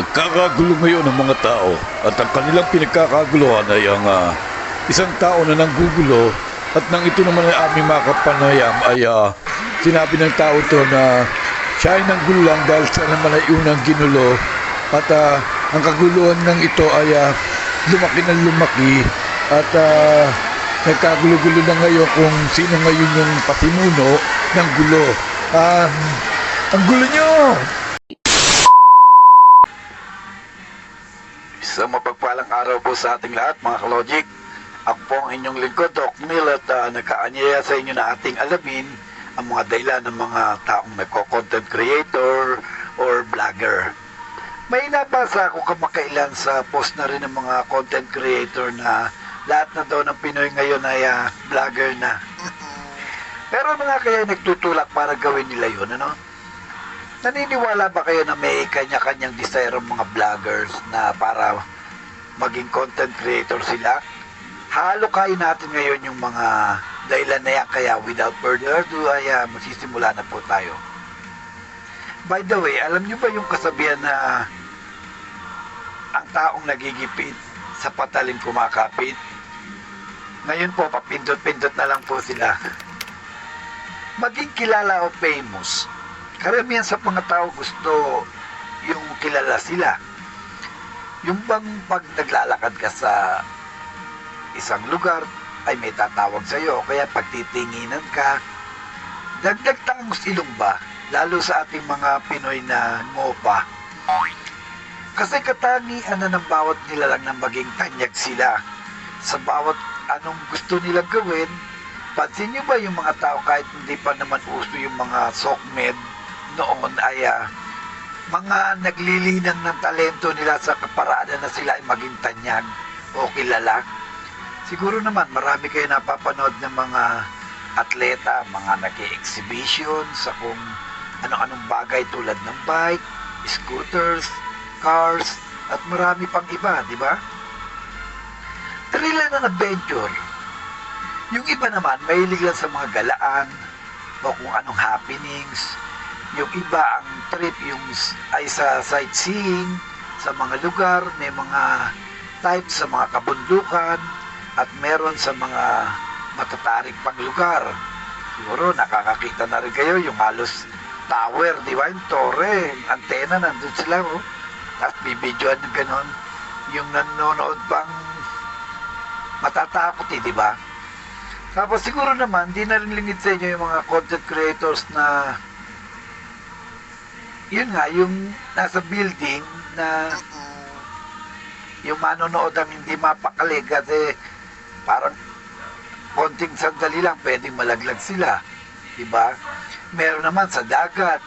Nagkakagulo ngayon ang mga tao at ang kanilang pinagkakaguluhan ay ang ah, isang tao na nanggugulo at nang ito naman ay aming makapanayam ay ah, sinabi ng tao to na siya ay nanggulo lang dahil siya naman ay unang ginulo at ah, ang kaguluhan ng ito ay ah, lumaki ng lumaki at ah, nagkagulo-gulo na ngayon kung sino ngayon yung pasimuno ng gulo. Ah, ang gulo nyo! Araw po sa ating lahat mga kalojik. Ako po ang inyong lingkod, Doc Neil, at uh, nagkaanyaya sa inyo na ating alamin ang mga dahilan ng mga taong nagko-content creator or vlogger. May nabasa ako kamakailan sa post na rin ng mga content creator na lahat na daw ng Pinoy ngayon ay ah, vlogger na. Pero nga kaya nagtutulak para gawin nila yun, ano? Naniniwala ba kayo na may kanya-kanyang desire ang mga vloggers na para maging content creator sila? Halo kayo natin ngayon yung mga dahilan na yan. Kaya without further ado ay ah, magsisimula na po tayo. By the way, alam nyo ba yung kasabihan na ang taong nagigipit sa patalim kumakapit? Ngayon po, papindot-pindot na lang po sila. Maging kilala o famous, karamihan sa mga tao gusto yung kilala sila. Yung bang pag naglalakad ka sa isang lugar, ay may tatawag sa iyo. Kaya pagtitinginan ka, dagdag tangos ilong ba? Lalo sa ating mga Pinoy na ngopa. Kasi katangian na ng bawat nila lang na maging tanyag sila. Sa bawat anong gusto nilang gawin, pansin nyo ba yung mga tao kahit hindi pa naman uso yung mga sokmed noon ay ah, mga naglilinang ng talento nila sa kaparada na sila ay maging tanyag o kilala. Siguro naman marami kayo napapanood ng mga atleta, mga nag exhibition sa kung ano-anong bagay tulad ng bike, scooters, cars, at marami pang iba, di ba? Thrill and adventure. Yung iba naman, mahilig lang sa mga galaan o kung anong happenings. Yung iba, ang trip yung ay sa sightseeing, sa mga lugar, may mga type sa mga kabundukan, at meron sa mga matatarik pang lugar. Siguro nakakakita na rin kayo yung halos tower, di ba? Yung torre, yung antena, nandun sila, oh. Tapos bibidyoan ng ganon. Yung nanonood pang matatakot eh, di ba? Tapos siguro naman, di na rin limit sa inyo yung mga content creators na yun nga, yung nasa building na yung manonood ang hindi mapakali kasi parang konting sandali lang pwedeng malaglag sila. Diba? Meron naman sa dagat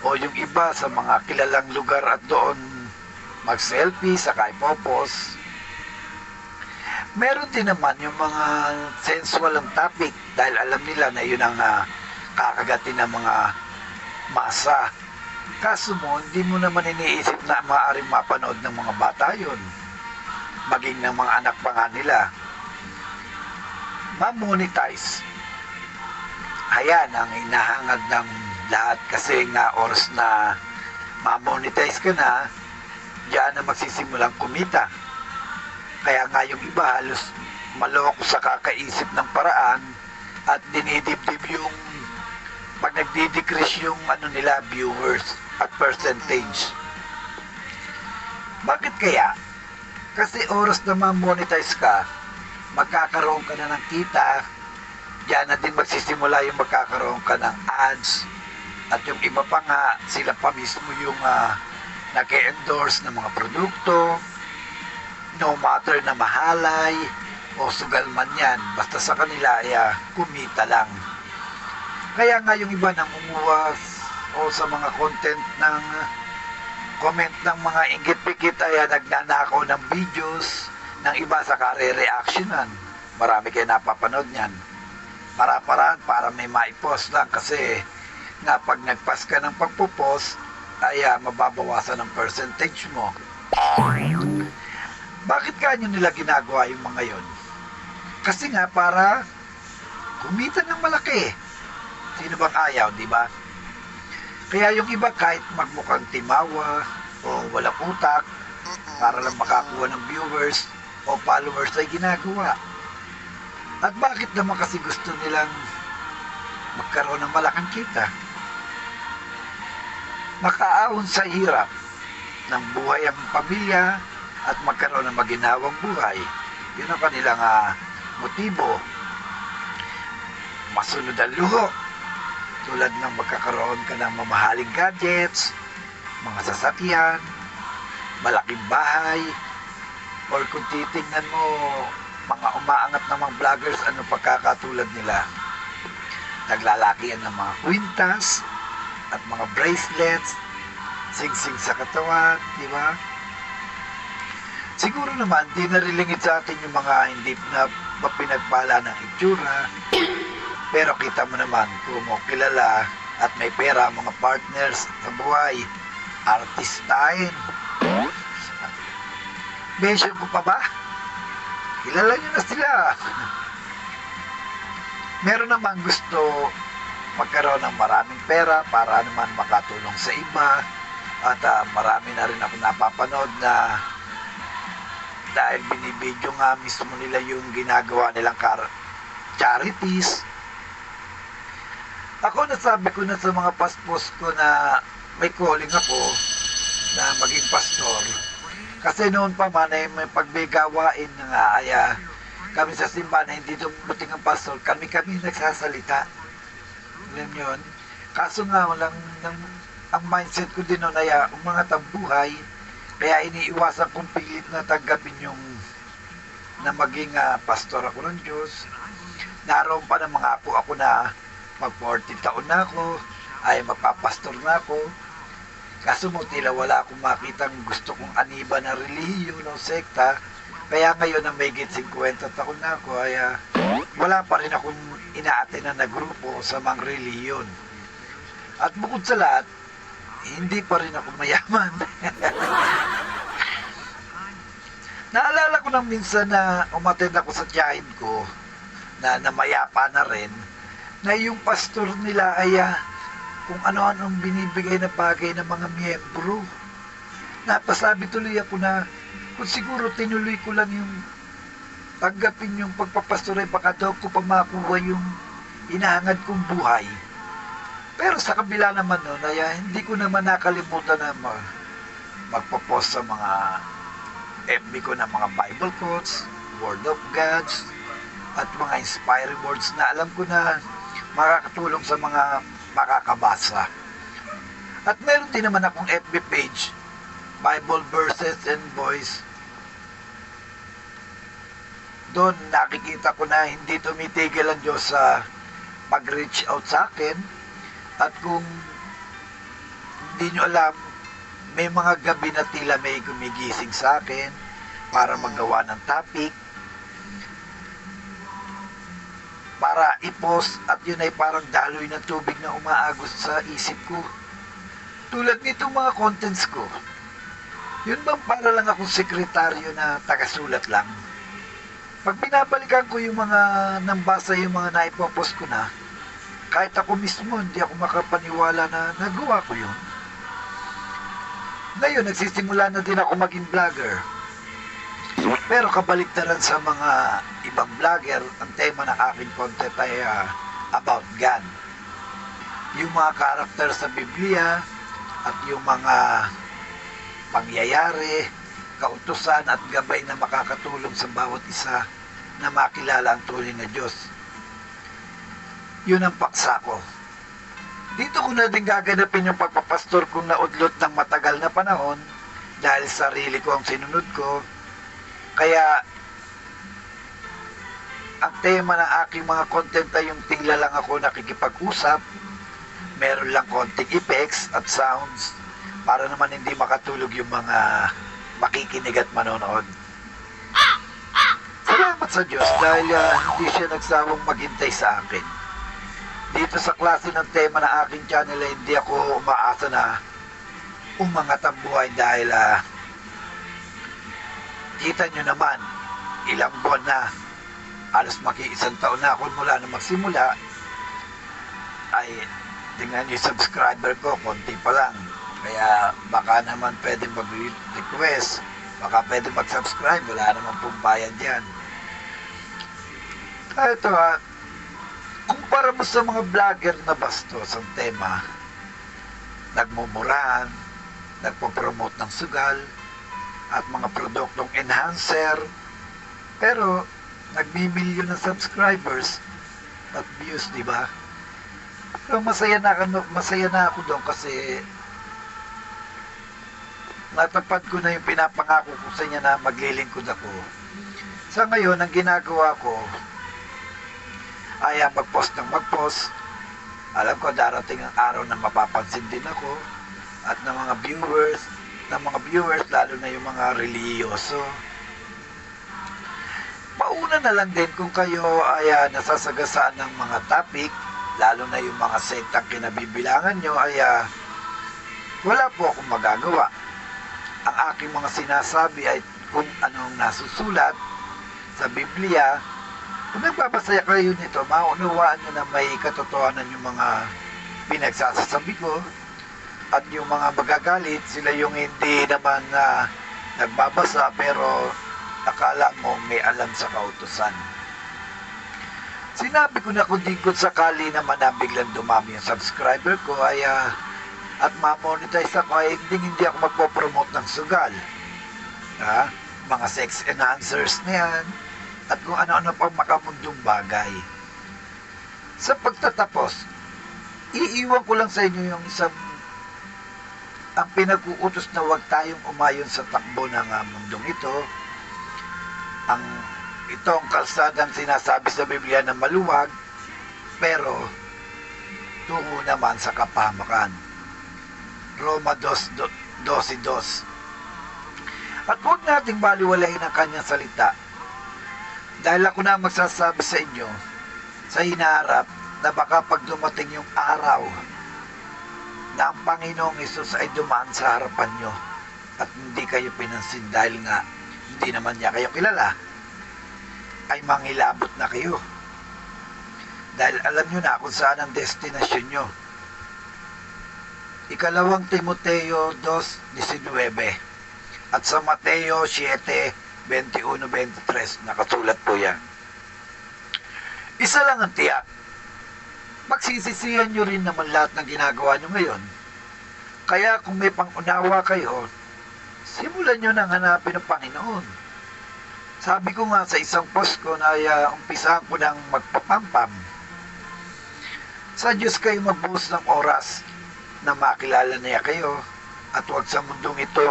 o yung iba sa mga kilalang lugar at doon mag-selfie sa popos. Meron din naman yung mga sensual ang topic dahil alam nila na yun ang ah, kakagatin ng mga masa. Kaso mo, hindi mo naman iniisip na maaaring mapanood ng mga bata yun. Maging ng mga anak pa nga nila. Ma-monetize. Ayan ang inahangad ng lahat kasi nga oras na ma-monetize ka na, diyan na magsisimulang kumita. Kaya nga yung iba halos maloko sa kakaisip ng paraan at dinidibdib yung pag nagdi-decrease yung ano nila viewers at percentage. Bakit kaya? Kasi oras na ma-monetize ka, magkakaroon ka na ng kita, diyan na din magsisimula yung magkakaroon ka ng ads, at yung iba pa nga, sila pa mismo yung uh, nag-endorse ng mga produkto, no matter na mahalay o sugal man yan, basta sa kanila ay ah, kumita lang. Kaya nga yung iba nang umuwas o sa mga content ng comment ng mga inggit-pikit ay nagnanakaw ng videos ng iba sa kare-reactionan. Marami kayo napapanood niyan. Para-paraan para may maipost lang kasi nga pag nagpas ka ng pagpupost ay ah, mababawasan ang percentage mo. Bakit kanyo nila ginagawa yung mga yon? Kasi nga para kumita ng malaki. Sino bang ayaw, di ba? Kaya yung iba kahit magmukhang timawa o walang utak para lang makakuha ng viewers o followers ay ginagawa. At bakit naman kasi gusto nilang magkaroon ng malaking kita? Makaahon sa hirap ng buhay ang pamilya at magkaroon ng maginawang buhay. Yun ang kanilang ah, motibo. Masunod ang luho. Tulad ng magkakaroon ka ng mamahaling gadgets, mga sasakyan, malaking bahay, or kung titingnan mo, mga umaangat na mga vloggers, ano pagkakatulad nila. Naglalakihan ng mga kwintas, at mga bracelets, sing-sing sa katawan, di ba? Siguro naman, di narilingid sa atin yung mga hindi na mapinagpala ng itsura. Pero kita mo naman, kung kilala at may pera mga partners sa buhay, artistahin. Mention ko pa ba? Kilala nyo na sila. Meron naman gusto magkaroon ng maraming pera para naman makatulong sa iba at ah, marami na rin ako napapanood na dahil binibidyo nga mismo nila yung ginagawa nilang charities. Ako nasabi ko na sa mga paspos ko na may calling ako na maging pastor. Kasi noon pa man ay may pagbigawain na nga ay ah, kami sa simbahan na hindi dumuting ang pastor, kami-kami nagsasalita. Alam yun? Kaso nga, walang, nang, ang mindset ko din noon ay ah, ang mga tambuhay, kaya iniiwasan kong pilit na tanggapin yung na maging ah, pastor ako ng Diyos. Naroon pa ng mga apo ako na mag 40 taon na ako, ay magpapastor na ako. Kaso mo tila wala akong makitang gusto kong aniba na relihiyon o sekta. Kaya ngayon na may 50 taon na ako, ay ah, wala pa rin akong inaatenan na grupo sa mga reliyon. At bukod sa lahat, hindi pa rin ako mayaman. Naalala ko nang minsan na umattend ako sa tiyahin ko na namayapa na rin na yung pastor nila ay ah, kung ano-anong binibigay na bagay ng mga miyembro. Napasabi tuloy ako na kung siguro tinuloy ko lang yung tanggapin yung pagpapastor ay baka daw ko pa makuha yung inahangad kong buhay. Pero sa kabila naman nun, ay ah, hindi ko naman nakalimutan na ma- magpo-post sa mga FB ko ng mga Bible quotes, Word of Gods, at mga inspiring words na alam ko na makakatulong sa mga makakabasa. At meron din naman akong FB page, Bible Verses and Voice. Doon nakikita ko na hindi tumitigil ang Diyos sa pag-reach out sa akin. At kung hindi nyo alam, may mga gabi na tila may gumigising sa akin para magawa ng topic para i-post at yun ay parang daloy ng tubig na umaagos sa isip ko. Tulad nitong mga contents ko. Yun bang para lang akong sekretaryo na tagasulat lang? Pag pinabalikan ko yung mga nambasa yung mga naipopost ko na, kahit ako mismo hindi ako makapaniwala na nagawa ko yun. Ngayon, nagsisimula na din ako maging vlogger. Pero kabaliktaran sa mga ibang vlogger, ang tema ng aking content ay ah, about God. Yung mga karakter sa Biblia at yung mga pangyayari, kautusan at gabay na makakatulong sa bawat isa na makilala ang tunay na Diyos. Yun ang paksa ko. Dito ko na din gaganapin yung pagpapastor kong naudlot ng matagal na panahon dahil sarili ko ang sinunod ko. Kaya ang tema ng aking mga content ay yung tingla lang ako nakikipag-usap. Meron lang konting effects at sounds para naman hindi makatulog yung mga makikinig at manonood. Salamat sa Diyos dahil ah, hindi siya nagsawang maghintay sa akin. Dito sa klase ng tema ng aking channel ay hindi ako umaasa na umangat ang buhay dahil ah, kita nyo naman ilang buwan na alas maki-isang taon na ako mula na magsimula ay tingnan nyo subscriber ko konti pa lang Kaya baka naman pwede mag-request, baka pwede mag-subscribe, wala naman pong bayad yan. Ah, ito ha, kumpara mo sa mga vlogger na bastos ang tema, nagmumurahan, nagpo-promote ng sugal, at mga produktong enhancer, pero nagmimilyon ng subscribers at views, di ba? Pero masaya na ako, masaya na ako doon kasi natapad ko na yung pinapangako ko sa inyo na maglilingkod ako. Sa ngayon, ang ginagawa ko ay mag-post ng mag-post. Alam ko darating ang araw na mapapansin din ako at ng mga viewers, ng mga viewers, lalo na yung mga reliyoso. Mauna na lang din kung kayo ay ah, nasasagasaan ng mga topic, lalo na yung mga sektang kinabibilangan nyo, ay ah, wala po akong magagawa. Ang aking mga sinasabi ay kung anong nasusulat sa Biblia, kung nagbabasaya kayo nito, maunawaan nyo na may katotohanan yung mga pinagsasasabi ko at yung mga magagalit, sila yung hindi naman na nagbabasa pero akala mo may alam sa kautusan. Sinabi ko na kung di ko sakali naman na biglang dumami yung subscriber ko ay ah, at ma-monetize ako ay hindi, hindi ako magpo-promote ng sugal. Ha? Mga sex enhancers na yan at kung ano-ano pang makamundong bagay. Sa pagtatapos, iiwan ko lang sa inyo yung isang ang pinag-uutos na huwag tayong umayon sa takbo ng ah, mundong ito ang itong kalsadang sinasabi sa Biblia na maluwag pero tungo naman sa kapamakan. Roma 2.12 At huwag nating baliwalayin ang kanyang salita dahil ako na magsasabi sa inyo sa hinaharap na baka pag dumating yung araw na ang Panginoong Isus ay dumaan sa harapan nyo at hindi kayo pinansin dahil nga hindi naman niya kayo kilala. Ay mangilabot na kayo. Dahil alam nyo na kung saan ang destinasyon nyo. Ikalawang Timoteo 2.19 at sa Mateo 7.21-23 nakasulat po yan. Isa lang ang tiyak magsisisihan nyo rin naman lahat ng ginagawa nyo ngayon kaya kung may pangunawa kayo simulan nyo nang hanapin ang Panginoon. Sabi ko nga sa isang post ko na uh, umpisahan ko ng magpapampam. Sa Diyos kayo magbuhos ng oras na makilala niya kayo at huwag sa mundong ito.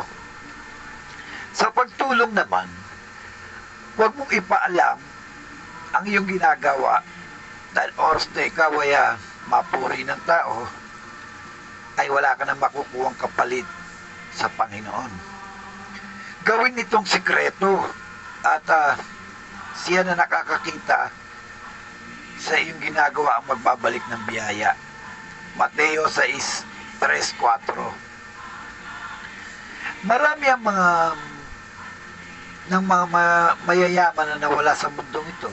Sa pagtulong naman, huwag mong ipaalam ang iyong ginagawa dahil oras na ikaw ay ah, mapuri ng tao ay wala ka na makukuhang kapalit sa Panginoon. Gawin itong sikreto at ah, siya na nakakakita sa iyong ginagawa ang magbabalik ng biyaya. Mateo 6.3-4 Marami ang mga ng mga ma- mayayaman na nawala sa mundong ito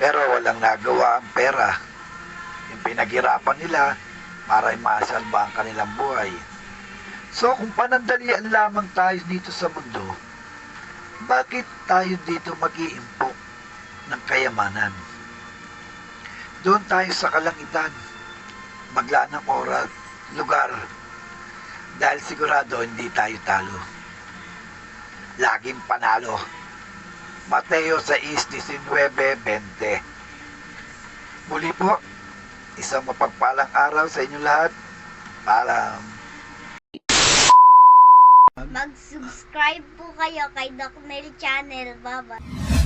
pero walang nagawa ang pera yung pinaghirapan nila para masalba ang kanilang buhay So kung panandalian lamang tayo dito sa mundo, bakit tayo dito mag-iimpok ng kayamanan? Doon tayo sa kalangitan, maglaan ng oras, lugar, dahil sigurado hindi tayo talo. Laging panalo. Mateo 6.19.20 Muli po, isang mapagpalang araw sa inyo lahat. Paalam. Mag-subscribe po kayo kay Doc Nel Channel. Bye-bye.